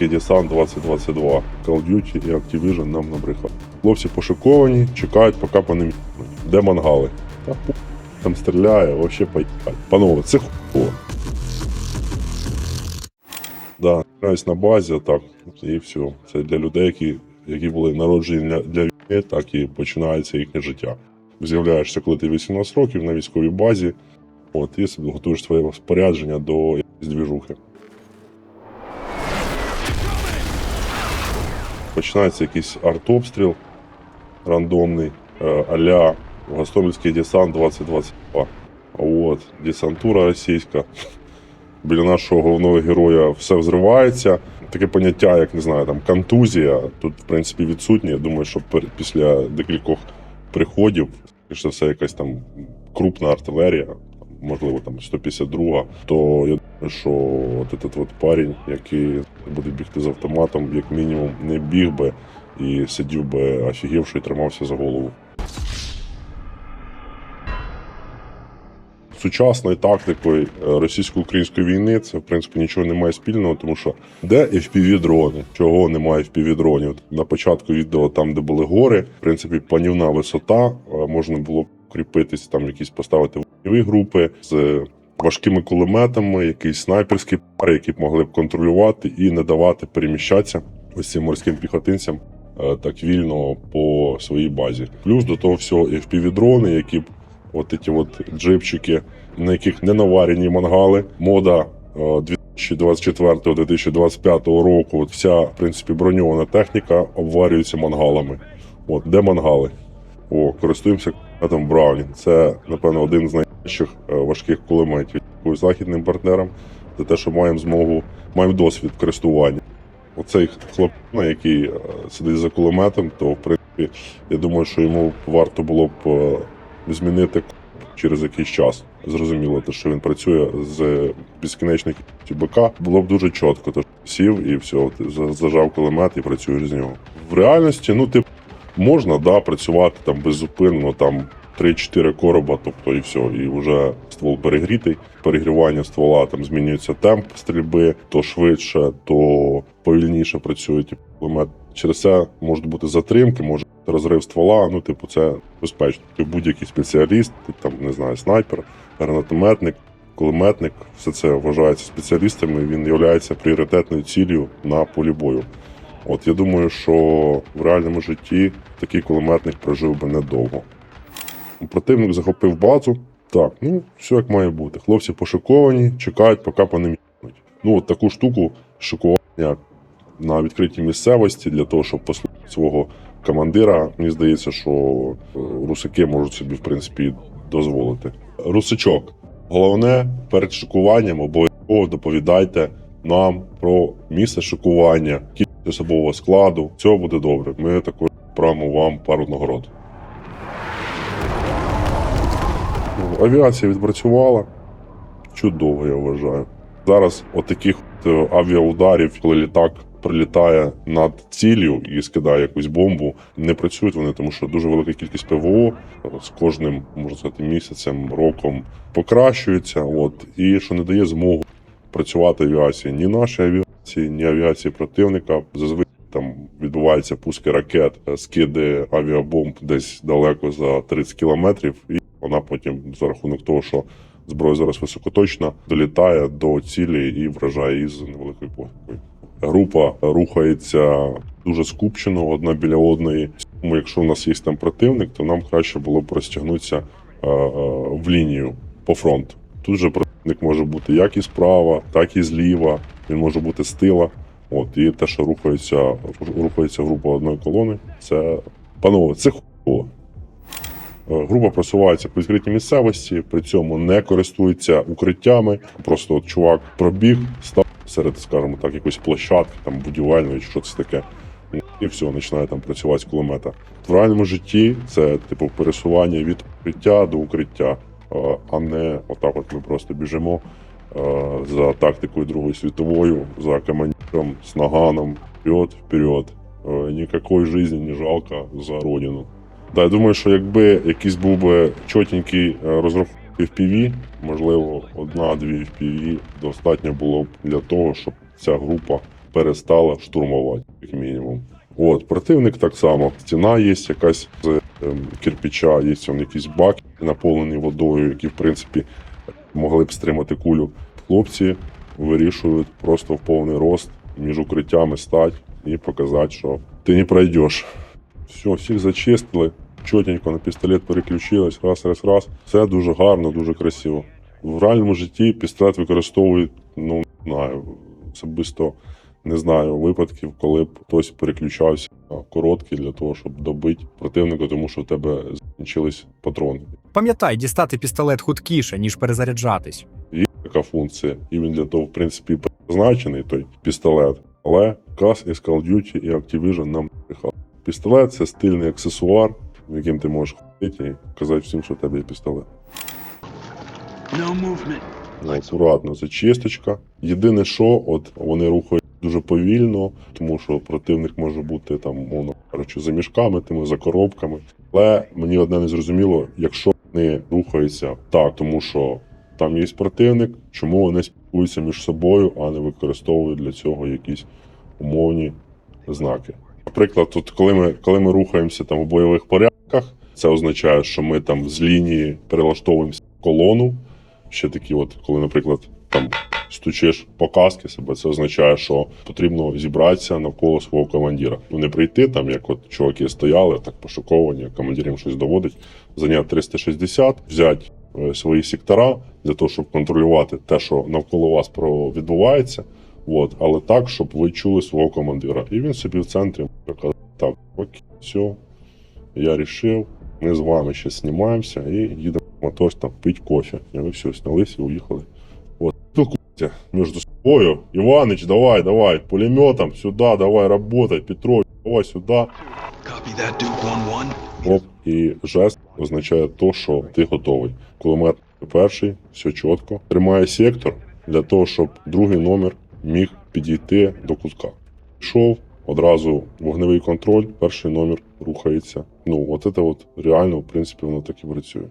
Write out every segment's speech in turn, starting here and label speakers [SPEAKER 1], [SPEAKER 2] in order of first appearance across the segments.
[SPEAKER 1] Десант 2022. Call Duty і Activision нам набрехали. Хлопці пошиковані, чекають, поки по ним. Де мангали? Та там стріляє, вообще поїхать. Панове, це хуйло. Да, граюсь на базі, так, і все. Це для людей, які, які були народжені для, для війни, так і починається їхнє життя. З'являєшся, коли ти 18 років на військовій базі, от, і готуєш своє спорядження до якоїсь двіжухи. Починається якийсь артобстріл рандомний, е, а-ля Гостомельський десант 2022. От, десантура російська. Біля нашого головного героя все взривається. Таке поняття, як не знаю, там контузія. Тут, в принципі, відсутнє. Я думаю, що після декількох приходів, що все якась там крупна артилерія, можливо, там 152, то я думаю, що от этот от парень, який буде бігти з автоматом, як мінімум, не біг би і сидів би офігівши і тримався за голову. Сучасною тактикою російсько-української війни це в принципі нічого немає спільного, тому що де fpv дрони? Чого немає fpv дронів? На початку відео, там де були гори, в принципі, панівна висота, можна було кріпитись, там якісь поставити вогневі групи з важкими кулеметами, якісь снайперські пари, які б могли б контролювати і не давати переміщатися ось цим морським піхотинцям е, так вільно по своїй базі. Плюс до того всього fpv дрони, які б от ці от джипчики, на яких не наварені мангали. Мода е, 2024-2025 року. От вся в принципі броньована техніка обварюється мангалами. От де мангали? О, користуємося кулеметом Браунінг. Це напевно один з найкращих е, важких кулеметів. Дякую західним партнерам за те, що маємо змогу, маємо досвід користування. Оцей хлопчина, який е, сидить за кулеметом, то в принципі я думаю, що йому варто було б е, змінити через якийсь час. Зрозуміло, те, що він працює з безкінечних БК, було б дуже чітко. Тож сів і все, ти зажав кулемет і працюєш з нього. В реальності, ну ти можна да, працювати там беззупинно, там 3-4 короба, тобто і все, і вже ствол перегрітий. Перегрівання ствола там змінюється темп стрільби, то швидше, то повільніше працює типу, кулемет. Через це можуть бути затримки, може бути розрив ствола. Ну, типу, це безпечно. Ти будь-який спеціаліст, ти там не знаю, снайпер, гранатометник, кулеметник, все це вважається спеціалістами. Він є пріоритетною ціллю на полі бою. От я думаю, що в реальному житті такий кулеметник прожив би недовго. Противник захопив базу. Так, ну все як має бути. Хлопці пошиковані, чекають, поки по ним їдуть. Ну, от таку штуку шикування на відкритій місцевості для того, щоб послухати свого командира. Мені здається, що е, русики можуть собі в принципі дозволити. Русичок. Головне перед шикуванням обов'язково доповідайте нам про місце шикування, особового складу. Все буде добре. Ми також відправимо вам пару нагород. Ну, Авіація відпрацювала. Чудово, я вважаю. Зараз отаких от е, авіаударів, коли літак прилітає над ціллю і скидає якусь бомбу, не працюють вони, тому що дуже велика кількість ПВО з кожним, можна сказати, місяцем, роком покращується. От і що не дає змогу працювати авіації ні нашій авіації, ні авіації противника. Зазвичай там відбуваються пуски ракет, скиди авіабомб десь далеко за 30 кілометрів, і вона потім за рахунок того, що зброя зараз високоточна, долітає до цілі і вражає її з невеликою похибкою. Група рухається дуже скупчено одна біля одної. Тому якщо у нас є там противник, то нам краще було б розтягнутися е, е, в лінію по фронту. Тут же противник може бути як і справа, так і зліва. Він може бути з тила. От і те, що рухається, рухається група одної колони, це панове, це хуйло. Е, Група просувається по відкритій місцевості, при цьому не користується укриттями. Просто от чувак пробіг, став серед, скажімо так, якоїсь площадки, там будівельної, що це таке. І все, починає там працювати з кулемета. В реальному житті це типу пересування від укриття до укриття, а не отак, от ми просто біжимо е, за тактикою Другої світової, за командиром, з наганом, вперед, вперед. Е, Ніякої житті не жалко за родину. Да, я думаю, що якби якийсь був би чотенький е, розрахунок FPV, можливо, одна-дві FPV достатньо було б для того, щоб ця група перестала штурмувати, як мінімум. От, противник так само. Стіна є якась з кирпича, є он якісь баки, наповнені водою, які, в принципі, могли б стримати кулю. Хлопці вирішують просто в повний рост між укриттями стати і показати, що ти не пройдеш. Все, всіх зачистили, чотенько на пістолет переключились, раз, раз, раз. Все дуже гарно, дуже красиво. В реальному житті пістолет використовують, ну, не знаю, особисто не знаю випадків, коли б хтось переключався на короткий для того, щоб добити противника, тому що в тебе закінчились патрони.
[SPEAKER 2] Пам'ятай, дістати пістолет хуткіше, ніж перезаряджатись.
[SPEAKER 1] Є така функція, і він для того, в принципі, призначений той пістолет. Але CAS із Call Duty і Activision нам брехали. Пістолет це стильний аксесуар, яким ти можеш ходити і казати всім, що в тебе є пістолет.
[SPEAKER 3] No movement.
[SPEAKER 1] Ну, акуратно, зачисточка. Єдине, що от вони рухають дуже повільно, тому що противник може бути там, мовно кажучи, за мішками, тими за коробками. Але мені одне не зрозуміло, якщо вони рухаються так, тому що там є противник, чому вони спілкуються між собою, а не використовують для цього якісь умовні знаки. Наприклад, тут, коли ми, коли ми рухаємося там у бойових порядках, це означає, що ми там з лінії перелаштовуємося в колону. Ще такі, от, коли, наприклад, там стучиш по каски себе, це означає, що потрібно зібратися навколо свого командира. Ну не прийти там, як от чуваки стояли, так пошуковані, командир їм щось доводить, зайняти 360, взяти е, свої сектора для того, щоб контролювати те, що навколо вас відбувається. От, але так, щоб ви чули свого командира. І він собі в центрі казати, так, окей, все, я рішив, ми з вами ще знімаємося і їдемо в мотор там пить кофе. І ви все, снялись і уїхали. Спілкуйся між собою. Іванич, давай, давай, пулеметом, сюди, давай, работай, Петрович, давай
[SPEAKER 3] 1-1.
[SPEAKER 1] Оп, і жест означає то, що ти готовий. Кулемет перший, все чітко. Тримає сектор для того, щоб другий номер міг підійти до кутка. Пішов, одразу вогневий контроль, перший номер рухається. Ну, от це от реально, в принципі, воно так і працює.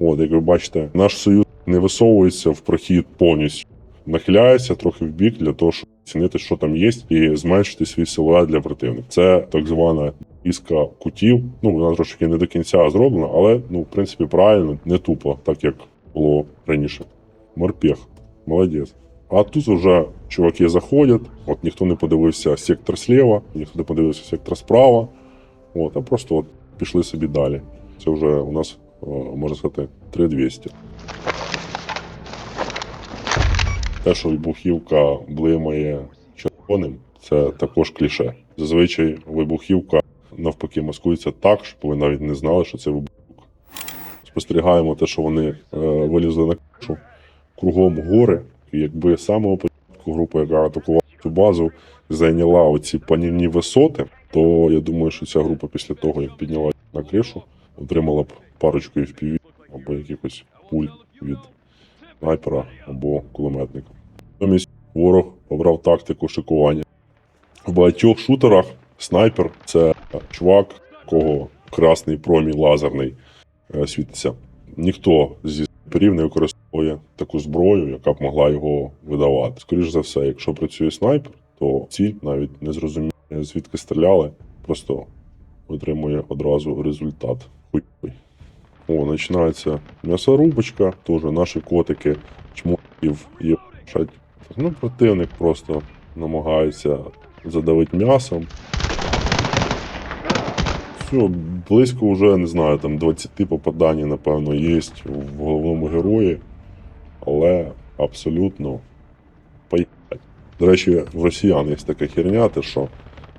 [SPEAKER 1] От, як ви бачите, наш союз не висовується в прохід повністю, нахиляється трохи в бік для того, щоб оцінити, що там є, і зменшити свій силует для противника. Це так звана іска кутів. Ну, вона трошки не до кінця зроблена, але ну, в принципі, правильно, не тупо, так як було раніше. Морпех, молодець. А тут вже чуваки заходять, от ніхто не подивився сектор слева, ніхто не подивився сектор справа. От, а просто от пішли собі далі. Це вже у нас, е, можна сказати, 3200. Те, що вибухівка блимає червоним, це також кліше. Зазвичай вибухівка навпаки маскується так, щоб ви навіть не знали, що це вибухівка. Спостерігаємо те, що вони е, вилізли на кришу, кругом гори. Якби з самого початку група, яка атакувала цю базу, зайняла оці панівні висоти, то я думаю, що ця група після того, як підняла на кришу, отримала б парочку FPV або якихось пуль від снайпера або кулеметника. Ворог обрав тактику шикування. В багатьох шутерах снайпер це чувак, кого красний промінь лазерний е, світиться. Ніхто зі снайперів не використовує таку зброю, яка б могла його видавати. Скоріше за все, якщо працює снайпер, то ціль навіть не зрозуміє, звідки стріляли, просто отримує одразу результат. Хуй. О, починається м'ясорубочка, теж наші котики чмоків і шать. Ну, противник просто намагається задавити м'ясом. Все, близько вже, не знаю, там 20 попадань, напевно, є в головному герої, але абсолютно поїхать. До речі, в росіян є така херня, те, що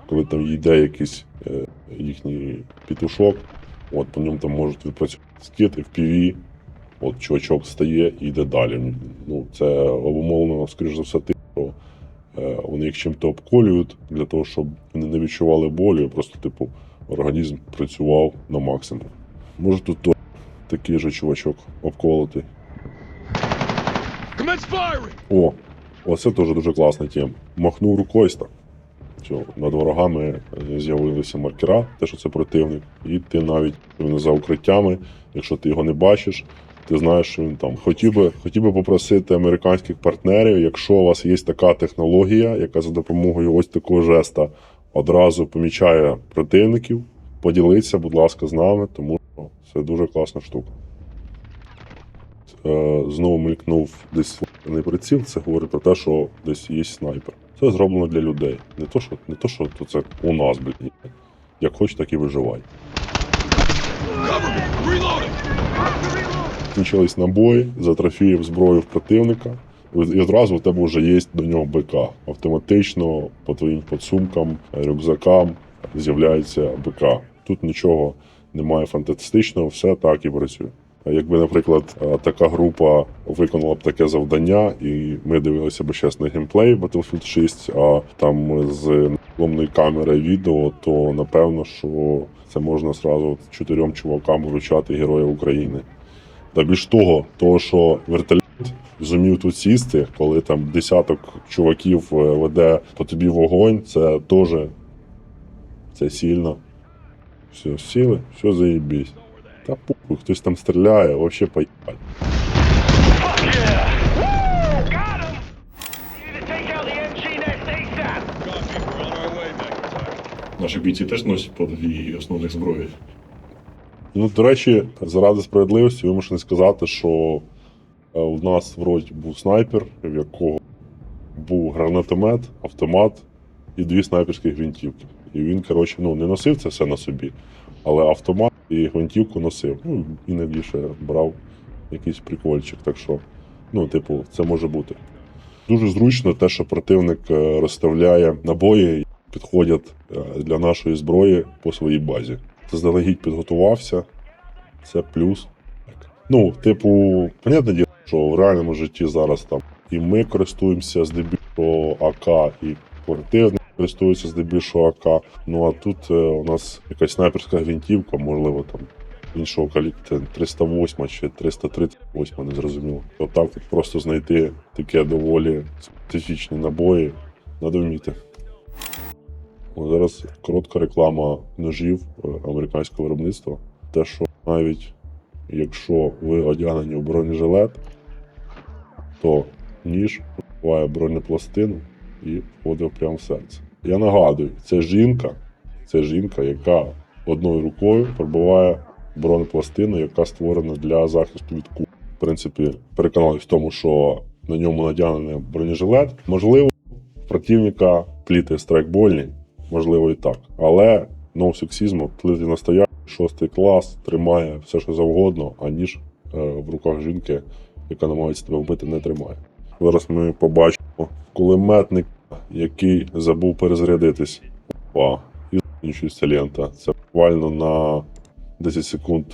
[SPEAKER 1] коли там йде якийсь е, їхній пітушок, от по ньому там можуть відпрацювати скид, FPV, от чувачок стає і йде далі. Ну, це обумовлено, скоріш за все, тим, що е, вони їх чим-то обколюють для того, щоб вони не відчували болю, просто, типу, організм працював на максимум. Може тут то- такий же чувачок обколотий. О, оце теж дуже класна тема. Махнув рукою так. Все, над ворогами е, з'явилися маркера, те, що це противник, і ти навіть за укриттями, якщо ти його не бачиш, ти знаєш, що він там. Хотів би, хотів би попросити американських партнерів, якщо у вас є така технологія, яка за допомогою ось такого жеста одразу помічає противників, поділіться, будь ласка, з нами, тому що це дуже класна штука. Е, Знову мелькнув десь не приціл, це говорить про те, що десь є снайпер. Це зроблено для людей. Не то, що, не то, що то це у нас, блін. Як хоч, так і виживай.
[SPEAKER 3] Cover me. Reloading.
[SPEAKER 1] Закінчились набої, зброю в противника, і одразу у тебе вже є до нього БК. Автоматично по твоїм подсумкам, рюкзакам з'являється БК. Тут нічого немає фантастичного, все так і працює. Якби, наприклад, така група виконала б таке завдання, і ми дивилися б зараз на геймплей Battlefield 6, а там з наклонної камери відео, то напевно, що це можна зразу чотирьом чувакам вручати Героя України. Та більш того, того, що вертольот зумів тут сісти, коли там десяток чуваків е, веде по тобі вогонь, це теж це сильно. Все, сіли, все заєбісь. Та похуй, хтось там стріляє, вообще поїбать.
[SPEAKER 4] Наші бійці теж носять по дві основних зброї.
[SPEAKER 1] Ну, до речі, заради справедливості вимушений сказати, що е, у нас вроді був снайпер, в якого був гранатомет, автомат і дві снайперські гвинтівки. І він, коротше, ну, не носив це все на собі, але автомат і гвинтівку носив. Ну, іноді ще брав якийсь прикольчик. Так що, ну, типу, це може бути. Дуже зручно те, що противник е, розставляє набої, підходять е, для нашої зброї по своїй базі. Заздалегідь підготувався, це плюс. Ну, типу, понятне діло, що в реальному житті зараз там і ми користуємося здебільшого АК, і противник користується здебільшого АК. Ну а тут е, у нас якась снайперська гвинтівка, можливо, там іншого калібру 308 чи 338, не зрозуміло. Отак от просто знайти таке доволі специфічні набої, треба вміти. О, Зараз коротка реклама ножів е, американського виробництва. Те, що навіть якщо ви одягнені у бронежилет, то ніж пробиває бронепластину і входить прямо в серце. Я нагадую, це жінка, це жінка, яка одною рукою пробиває бронепластину, яка створена для захисту від куль. В принципі, переконались в тому, що на ньому надягнений бронежилет. Можливо, противника пліти страйкбольні, можливо і так. Але no сексізму, плити настоящий, шостий клас, тримає все, що завгодно, аніж е, в руках жінки, яка намагається тебе вбити, не тримає. Зараз ми побачимо кулеметник, який забув перезарядитись. Опа, і закінчується лента. Це буквально на 10 секунд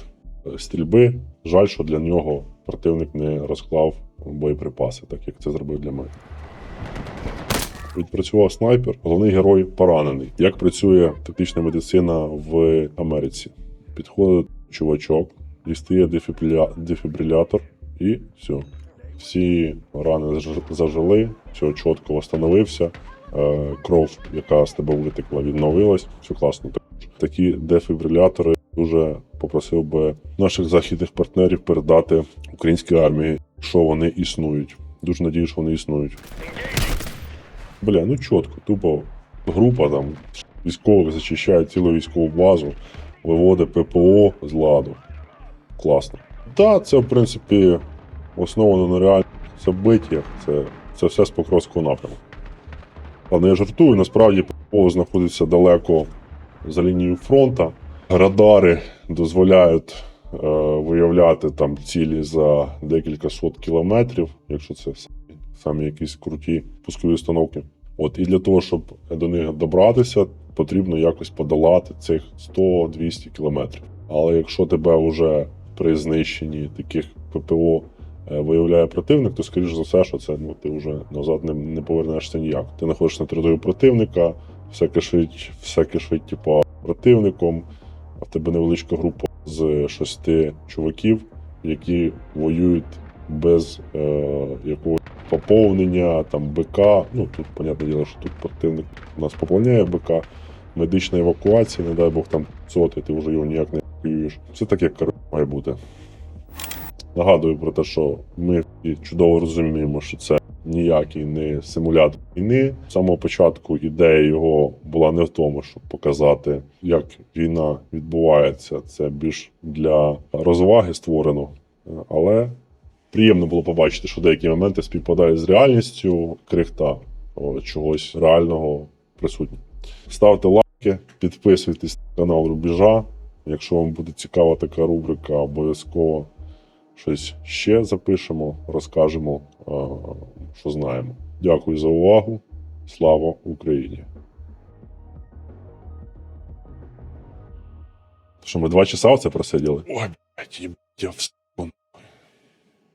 [SPEAKER 1] е, стрільби. Жаль, що для нього противник не розклав боєприпаси, так як це зробив для мене. Відпрацював снайпер, головний герой поранений. Як працює тактична медицина в Америці? Підходить чувачок, дістає дефібриля... дефібрилятор і все. Всі рани заж- зажили, все чітко встановився. Е, кров, яка з тебе витекла, відновилась. Все класно. Такі дефібрилятори дуже попросив би наших західних партнерів передати українській армії, що вони існують. Дуже надію, що вони існують. Бля, ну чітко, тупо група там військових зачищає цілу військову базу, виводить ППО з ладу. Класно. Та це, в принципі, основано на реальних событиях. Це, це все з Покровського напрямку. Ладно, я жартую, насправді ППО знаходиться далеко за лінією фронту. Радари дозволяють е, виявляти там цілі за декілька сот кілометрів, якщо це самі, самі якісь круті пускові установки. От і для того, щоб до них добратися, потрібно якось подолати цих 100-200 кілометрів. Але якщо тебе вже при знищенні таких ППО е, виявляє противник, то скоріш за все, що це ну ти вже назад не, не повернешся ніяк. Ти знаходишся на території противника, все кишить, все кишить, типа противником, а в тебе невеличка група з шести чуваків, які воюють без е, якогось поповнення, там БК. Ну тут, понятне діло, що тут противник у нас поповняє БК, медична евакуація, не дай Бог там соти, ти вже його ніяк не воюєш. Все так, як коротше, має бути. Нагадую про те, що ми чудово розуміємо, що це ніякий не симулятор війни. З самого початку ідея його була не в тому, щоб показати, як війна відбувається. Це більш для розваги створено, але приємно було побачити, що деякі моменти співпадають з реальністю крихта о, чогось реального присутнє. Ставте лайки, підписуйтесь на канал Рубежа. Якщо вам буде цікава така рубрика, обов'язково щось ще запишемо, розкажемо, що знаємо. Дякую за увагу. Слава Україні! Що ми два часа оце просиділи? Ой, блядь, я встав.